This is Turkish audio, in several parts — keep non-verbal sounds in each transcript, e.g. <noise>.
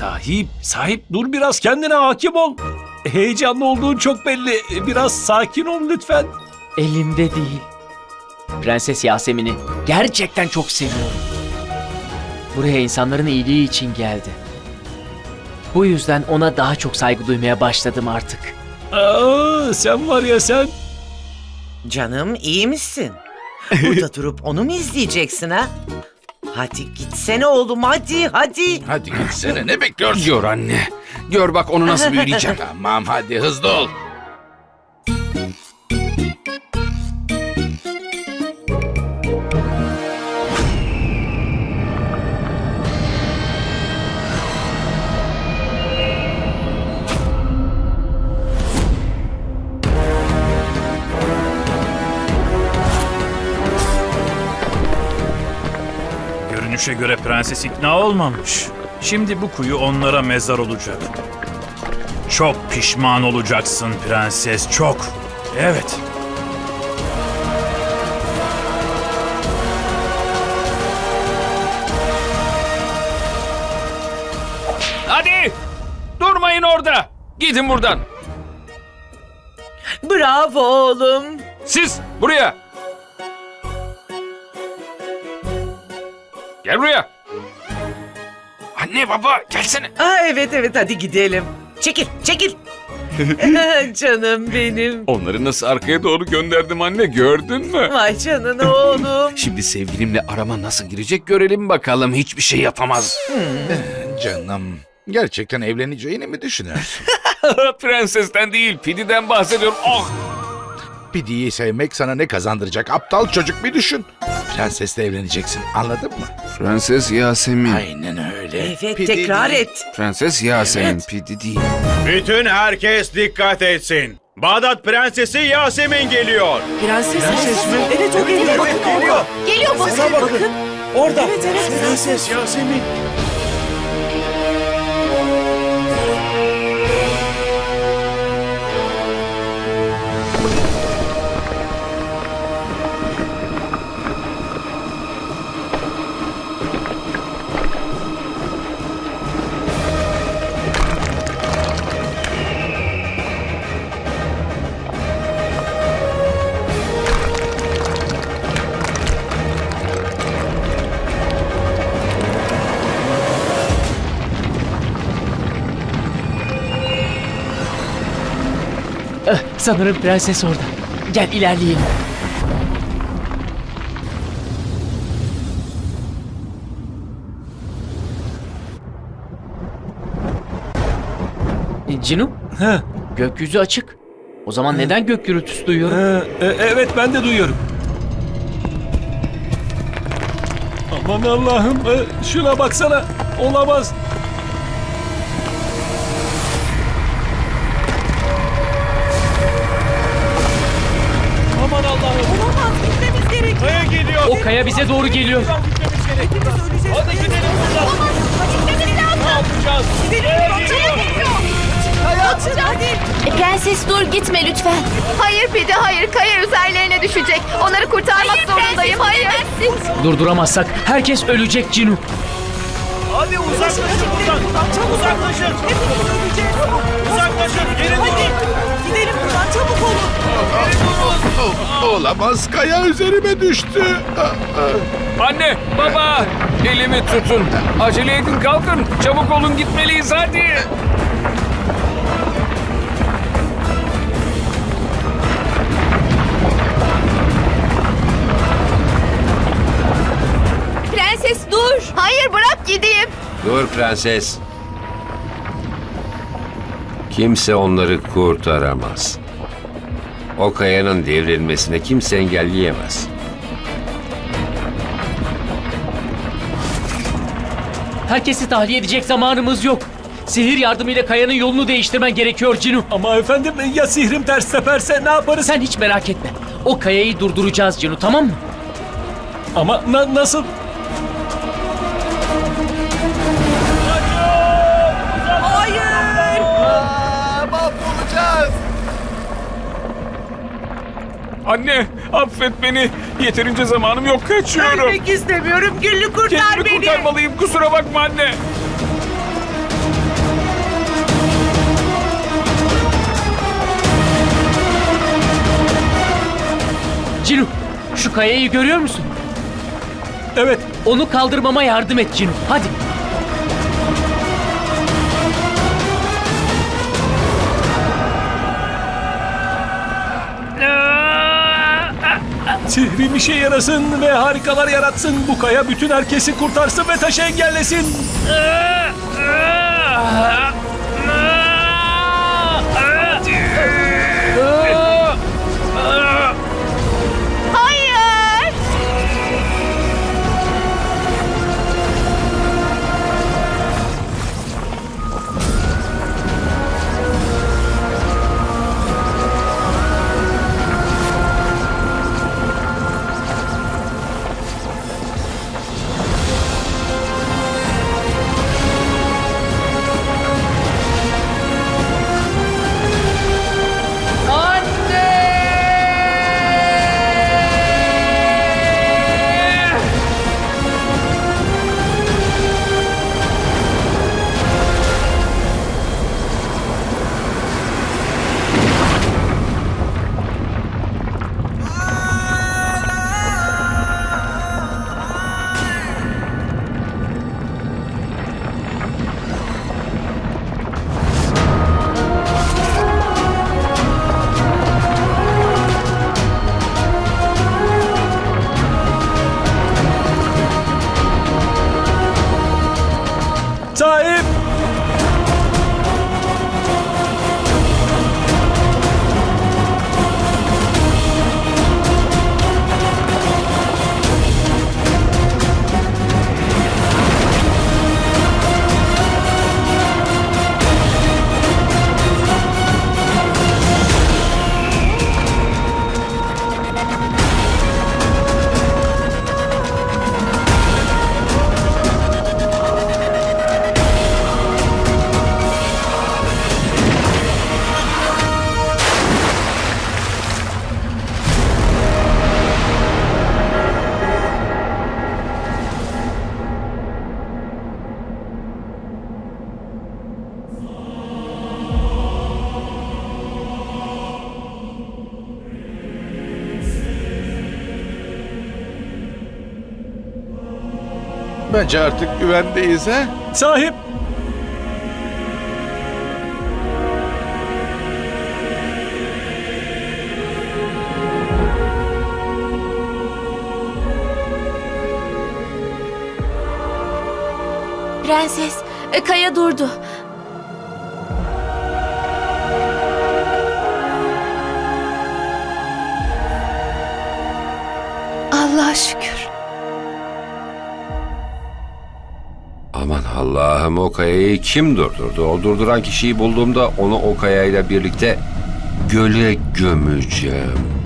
Sahip, sahip dur biraz kendine hakim ol. Heyecanlı olduğun çok belli. Biraz sakin ol lütfen. Elimde değil. Prenses Yasemin'i gerçekten çok seviyorum. Buraya insanların iyiliği için geldi. Bu yüzden ona daha çok saygı duymaya başladım artık. Aa, sen var ya sen. Canım iyi misin? Burada <laughs> durup onu mu izleyeceksin ha? Hadi gitsene oğlum hadi hadi. Hadi gitsene ne bekliyorsun? Gör anne. Gör bak onu nasıl büyüleyeceğim. <laughs> tamam hadi hızlı ol. Görünüşe göre prenses ikna olmamış. Şimdi bu kuyu onlara mezar olacak. Çok pişman olacaksın prenses, çok. Evet. Hadi. Durmayın orada. Gidin buradan. Bravo oğlum. Siz buraya. Gel buraya. Anne baba gelsene. Aa, evet evet hadi gidelim. Çekil çekil. <laughs> Canım benim. Onları nasıl arkaya doğru gönderdim anne gördün mü? Vay canına oğlum. Şimdi sevgilimle arama nasıl girecek görelim bakalım. Hiçbir şey yapamaz. Canım, gerçekten evleneceğini mi düşünüyorsun? <laughs> Prensesten değil, Pidi'den bahsediyorum. Oh! Pidi'yi sevmek sana ne kazandıracak? Aptal çocuk bir düşün. Prensesle evleneceksin, anladın mı? Prenses Yasemin. Aynen öyle. Evet Pidi tekrar değil. et. Prenses Yasemin, Pidi değil. Bütün herkes dikkat etsin. Bağdat Prensesi Yasemin geliyor. Prenses, mi? Evet o geliyor. Bakın geliyor. Geliyor bakın. Bakın. Orada. Evet evet. Prenses Yasemin. Sanırım prenses orada. Gel ilerleyelim. E, Cinu, Ha, gökyüzü açık. O zaman neden gök gürültüsü duyuyorum? ha, e, evet ben de duyuyorum. Aman Allah'ım e, şuna baksana. Olamaz. Kaya bize doğru geliyor. Hadi gidelim buradan. Ne yapacağız? Hadi. E, prenses dur gitme lütfen. Hayır Pidi hayır kaya üzerlerine düşecek. Onları kurtarmak zorundayım hayır. Durduramazsak herkes ölecek Cinu. Hadi uzaklaşın buradan. Uzaklaşın. Hepimiz öleceğiz. Olamaz, kaya üzerime düştü. Anne, baba, elimi tutun. Acele edin kalkın. Çabuk olun gitmeliyiz hadi. Prenses dur. Hayır bırak gideyim. Dur prenses. Kimse onları kurtaramaz. O kayanın devrilmesine kimse engelleyemez. Herkesi tahliye edecek zamanımız yok. Sihir yardımıyla kayanın yolunu değiştirmen gerekiyor Cinu. Ama efendim ya sihrim ters teperse ne yaparız? Sen hiç merak etme. O kayayı durduracağız Cinu tamam mı? Ama na- nasıl? Anne affet beni. Yeterince zamanım yok kaçıyorum. Ölmek istemiyorum. Güllü kurtar Kendimi beni. kurtarmalıyım kusura bakma anne. Cinu şu kayayı görüyor musun? Evet. Onu kaldırmama yardım et Cinu. Hadi. Sihrin işe yarasın ve harikalar yaratsın. Bu kaya bütün herkesi kurtarsın ve taşı engellesin. Bence artık güvendeyiz ha? Sahip! Prenses, e, kaya durdu. Allah'a şükür. Allah'ım o kayayı kim durdurdu? O durduran kişiyi bulduğumda onu o kayayla birlikte göle gömeceğim.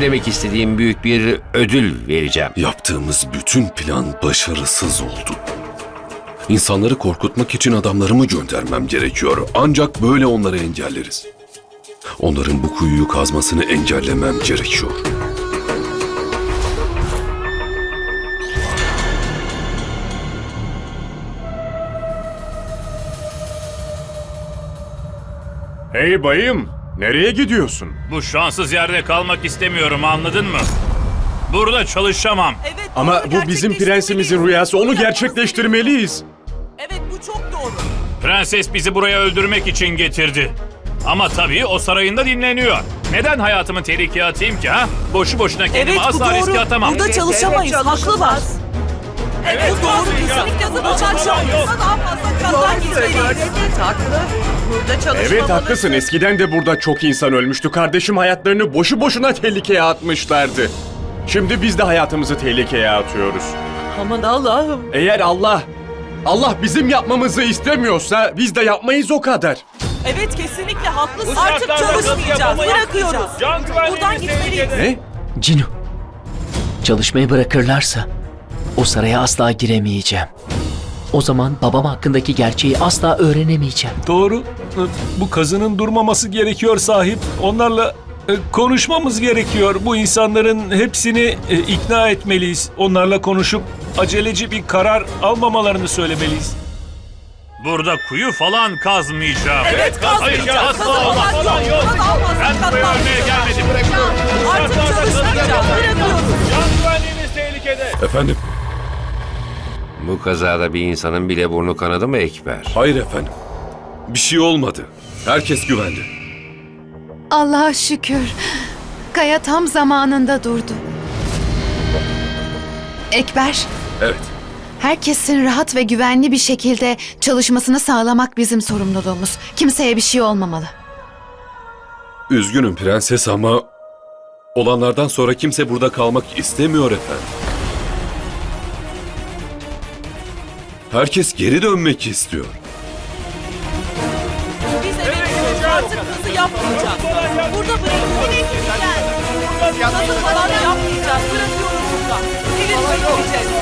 Demek istediğim büyük bir ödül vereceğim. Yaptığımız bütün plan başarısız oldu. İnsanları korkutmak için adamlarımı göndermem gerekiyor. Ancak böyle onları engelleriz. Onların bu kuyuyu kazmasını engellemem gerekiyor. Hey bayım, nereye gidiyorsun? Bu şanssız yerde kalmak istemiyorum anladın mı? Burada çalışamam. Ama bu bizim prensimizin rüyası, onu gerçekleştirmeliyiz. Evet bu çok doğru. Prenses bizi buraya öldürmek için getirdi. Ama tabii o sarayında dinleniyor. Neden hayatımı tehlikeye atayım ki ha? Boşu boşuna kendimi Evet bu asla doğru. riske atamam. Burada çalışamayız. Haklılar. Evet, bu doğru. Kesinlikle burada çalışamayız. Daha fazla kazan gitmeliyiz. Evet haklı. Burada çalışmamalısın. Evet haklısın, eskiden de burada çok insan ölmüştü. Kardeşim hayatlarını boşu boşuna tehlikeye atmışlardı. Şimdi biz de hayatımızı tehlikeye atıyoruz. Aman Allah'ım. Eğer Allah, Allah bizim yapmamızı istemiyorsa biz de yapmayız o kadar. Evet kesinlikle haklısın. Bu Artık şartlarda nasıl çalışmayacağız. yapamayız? Bırakıyoruz. Can Buradan gitmeliyiz. Ne? Cinu. Çalışmayı bırakırlarsa o saraya asla giremeyeceğim. O zaman babam hakkındaki gerçeği asla öğrenemeyeceğim. Doğru. Bu kazının durmaması gerekiyor sahip. Onlarla e, konuşmamız gerekiyor. Bu insanların hepsini e, ikna etmeliyiz. Onlarla konuşup aceleci bir karar almamalarını söylemeliyiz. Burada kuyu falan kazmayacağım. Evet kazmayacağız. Hayır, asla olmaz. falan yok. Ben buraya ölmeye gelmedim. Artık çalışmayacağız. Bırakıyoruz. Can güvenliğimiz tehlikede. Efendim? Bu kazada bir insanın bile burnu kanadı mı Ekber? Hayır efendim. Bir şey olmadı. Herkes güvende. Allah'a şükür. Kaya tam zamanında durdu. Ekber, Evet. Herkesin rahat ve güvenli bir şekilde çalışmasını sağlamak bizim sorumluluğumuz. Kimseye bir şey olmamalı. Üzgünüm prenses ama olanlardan sonra kimse burada kalmak istemiyor efendim. Herkes geri dönmek istiyor. Biz emekliyoruz. Artık kazı yapmayacağız. Burada bırakıyoruz. Kazı falan yapmayacağız. Bırakıyoruz burada. Evimize gideceğiz.